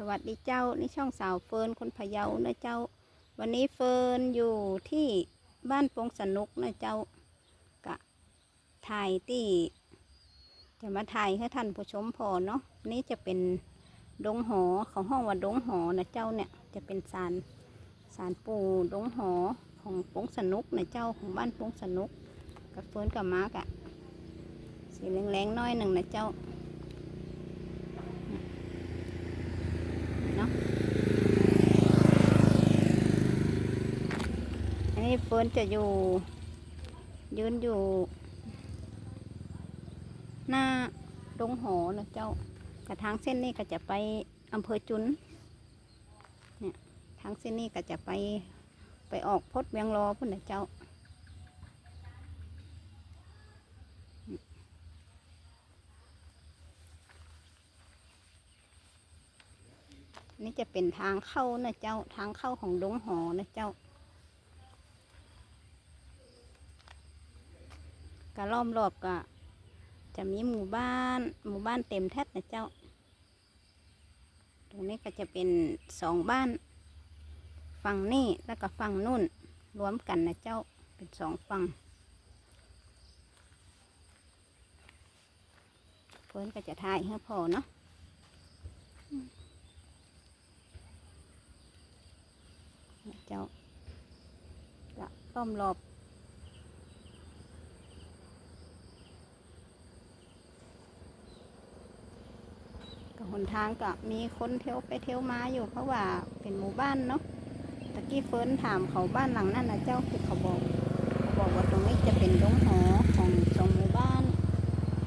สวัสดีเจ้านี่ช่องสาวเฟิร์นคนพะเยานะเจ้า วันนี้เฟิร์นอยู่ที่บ้านโปงสนุกนะเจ้ากะถ่ายที่ จะมาถ่ายให้ท่านผู้ชมพอเนาะนี่จะเป็นดงหอของห้องว่าดงหอนะเจ้าเนี่ยจะเป็นสารสารปูดงหอของโปงสนุกนะเจ้าของบ้านโปงสนุกกับเฟิร์นกับมาร์กอะสีแรงๆน้อยหนึ่งนะเจ้า เนาะอั นี้เฟิร์นจะอยู่ ยืนอยู่ หน้าดงหอนะเจ้ากระทางเส้นนี้ก็จะไปอำเภอจุนเนี่ยทางเส้นนี้ก็จะไปไปออกพดเวียงรอพุ่นนะเจ้านี่จะเป็นทางเข้านะเจ้าทางเข้าของดงหอนะเจ้า กะล้อมรอบก็ จะมีหมู่บ้าน หมู่บ้านเต็มแท้นะเจ้า ตรงนี้ก็จะเป็นสองบ้าน ฝั่งนี่แล้วก็ฝั่งนู่น รวมกันนะเจ้า เป็นสองฝั่งเพื่อนก็จะถ่ายให้พอเนาะเจ้าจะล้อมรอบ หนทางก็มีคนเที่ยวไปเที่ยวมาอยู่เพราะว่าเป็นหมู่บ้านเนาะตะกี้เฟิร์นถามเขาบ้านหลังนั้นนะเจ้าคือเขาบอกเขาบอกว่าตรงนี้จะเป็นดงหอของสองหมู่บ้าน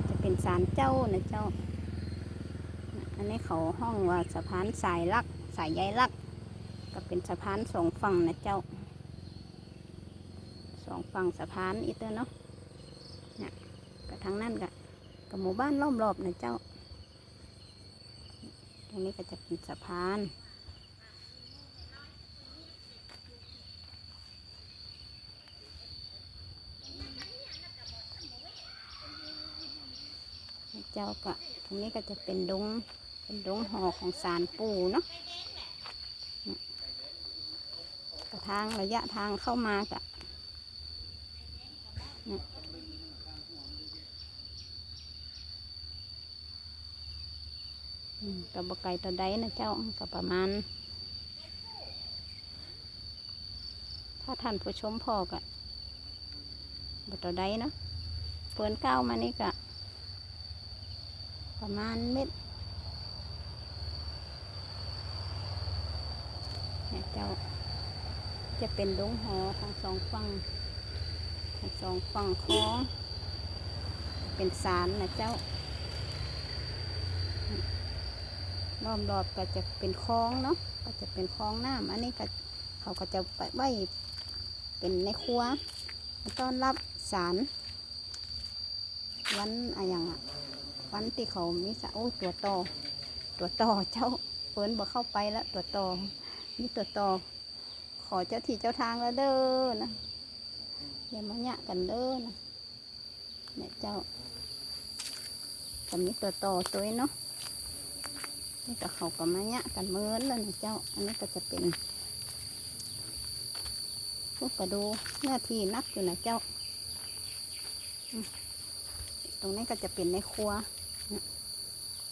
จะเป็นศาลเจ้านะเจ้า อันนี้เขาห้องว่าสะพานสายลักสายใยลัก ก็เป็นสะพานสองฝั่งนะเจ้าสองฝั่งสะพานอีเตอร์เนาะเนี่ยก็ทางนั้นก็กับหมู่บ้านล้อมรอบนะเจ้า ตรงนี้ก็จะเป็นสะพานเจ้าก็ตรงนี้ก็จะเป็นดงเป็นดงหอของสารปูเนาะกระทางระยะทางเข้ามากะเนี่ยอืม กับบไก่ตัวใดนะเจ้าก็ประมาณ ถ้าท่านผู้ชมพอกะบตัวใดเนาะเปินเก้ามานี่กะประมาณเม็ดเนี่ยเจ้าจะเป็นดงหอของสองฝั่งของสองฝั่งคลอง เป็นสารนะเจ้า ล้อมรอบก็จะเป็นคลองเนาะก็จะเป็นคลองน้ำอันนี้ก็เขาก็จะไปไว้เป็นในครัวต้อนรับสารวันอะไรอย่างอะวันที่เขามีสะโอ้ตัวต่อตัวต่อเจ้าเฟิร์นบอกเข้าไปแล้วตัวต่อมีตัวต่อขอเจ้าที่เจ้าทางแล้วเด้อนะอย่ามาหยะกันเด้อนะเนี่ยเจ้าก็มีตัวต่อตัวเนาะ นี่ก็เขาก็มาหยะกันเหมือนแล้วนะเจ้า อันนี้ก็จะเป็นพวกกระดูหน้าที่นักอยู่นะเจ้า ตรงนี้ก็จะเป็นในครัว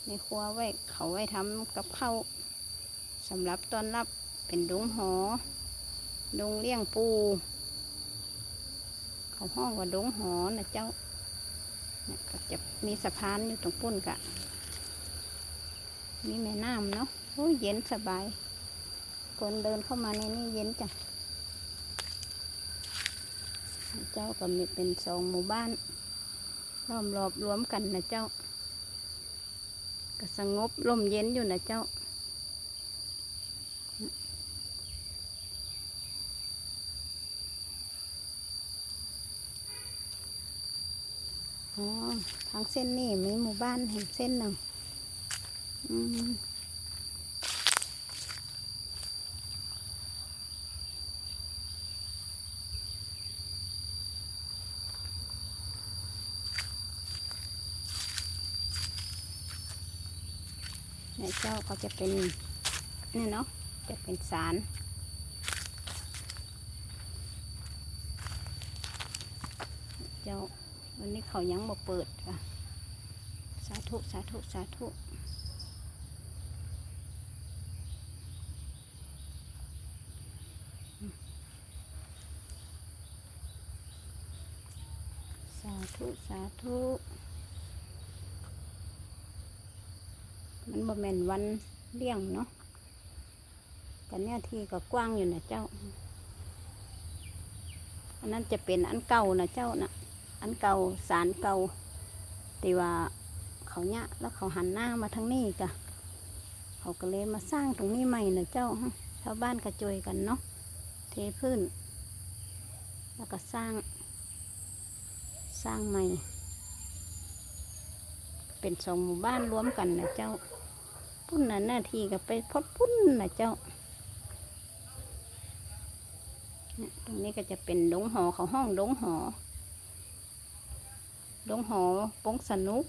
ในครัวไว้เขาไว้ทำกับข้าวสำหรับต้อนรับเป็นดงหอดงเลี้ยงปู เขาห้องว่าดงหอนะเจ้าก็จะมีสะพานอยู่ตรงปุ้นกะ มีแม่น้ำเนาะโอ้ยเย็นสบาย คนเดินเข้ามาในนี้เย็นจ้ะ เจ้าก็มีเป็นสองหมู่บ้านล้อมรอบรวมกันนะเจ้า ก็สงบร่มเย็นอยู่นะเจ้าอ๋อทางเส้นนี่มีหมู่บ้านเห็นเส้นหนึ่ง ในเจ้าก็จะเป็นเนี่ยเนาะจะเป็นสารเจ้าวันนี้เขายังบ่เปิดค่ะสาธุ สาธุ สาธุ สา ธุ สาธุ มันบ่แม่นวันเลี้ยงเนาะกันเนี่ยที่ก็กว้างอยู่นะเจ้า อันนั้นจะเป็นอันเก่านะเจ้านะอันเก่าสารเก่าแต่ว่าเขาเนี่ยแล้วเขาหันหน้ามาทางนี้กะเขาก็เลยมาสร้างตรงนี้ใหม่นะเจ้าชาวบ้านกระจวยกันเนาะเทพื้น แล้วก็สร้าง ร้างใหม่ เป็นสองหมู่บ้านรวมกันนะเจ้าปุ้นน่ะหน้าที่ก็ไปพดปุ้นนะเจ้าตรงนี้ก็จะเป็นดงหอเขาห้องดงหอ ดงหอปงสนุก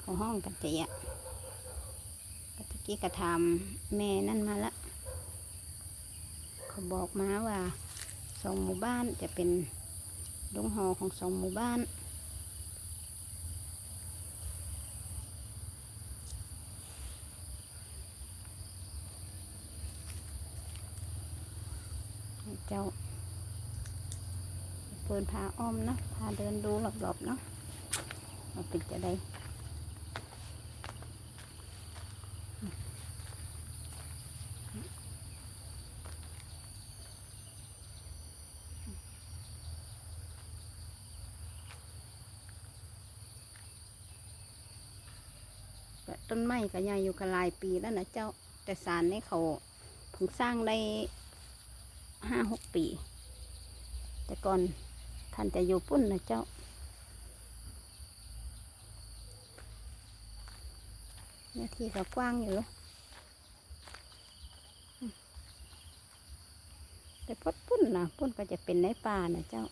เขาห้องกันเจียกตะกี้ก็ทำแม่นั่นมาละ เขาบอกมาว่าสองหมู่บ้านจะเป็น ดงหอของสองหมู่บ้านเจ้าเปิดพาอ้อมนะพาเดินดูรอบๆเนาะว่าเป็นจะได้ ต้นไม้ก็ใหญ่อยู่กันหลายปีแล้วนะเจ้าแต่สารนี่เขาเพิ่งสร้างได้ห้าหกปี แต่ก่อนท่านจะอยู่ปุ้นนะเจ้าเนื้อที่ก็กว้างอยู่แต่พดปุ้นนะปุ้นก็จะเป็นในป่านะเจ้า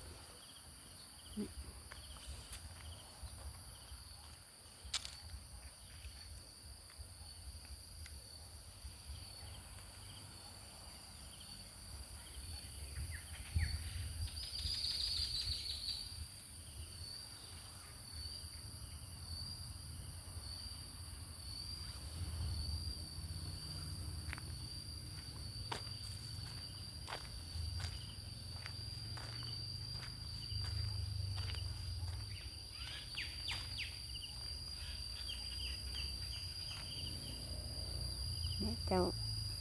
เจ้า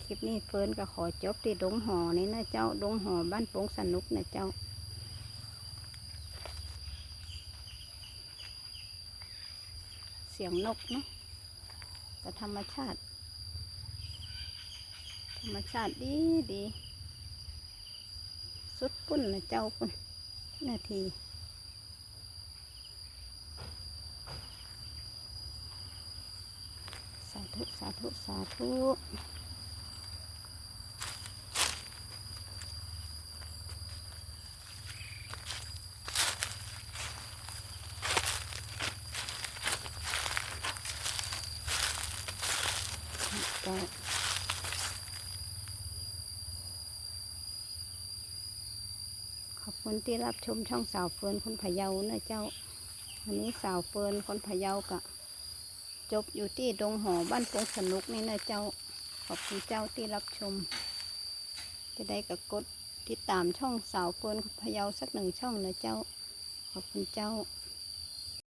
คลิปนี้เฟิร์นก็ขอจบที่ดงหอนี่นะเจ้าดงหอบ้านโป่งสนุกนะเจ้าเสียงนกเนาะก็ธรรมชาติ ธรรมชาติดีดี สุดปุ้นนะเจ้าปุ้นนาที สา ธุสาธุสาธุขอบคุณที่รับชมช่องสาวเฟิร์นคนพะเยานะเจ้าวันนี้สาวเฟิร์นคนพะเยากะ จบอยู่ที่ดงหอบ้านโป่งสนุกนี่นะเจ้า ขอบคุณเจ้าที่รับชม จะได้กับกดติดตามช่องสาวเฟิร์นคนพะเยาสักหนึ่งช่องนะเจ้า ขอบคุณเจ้า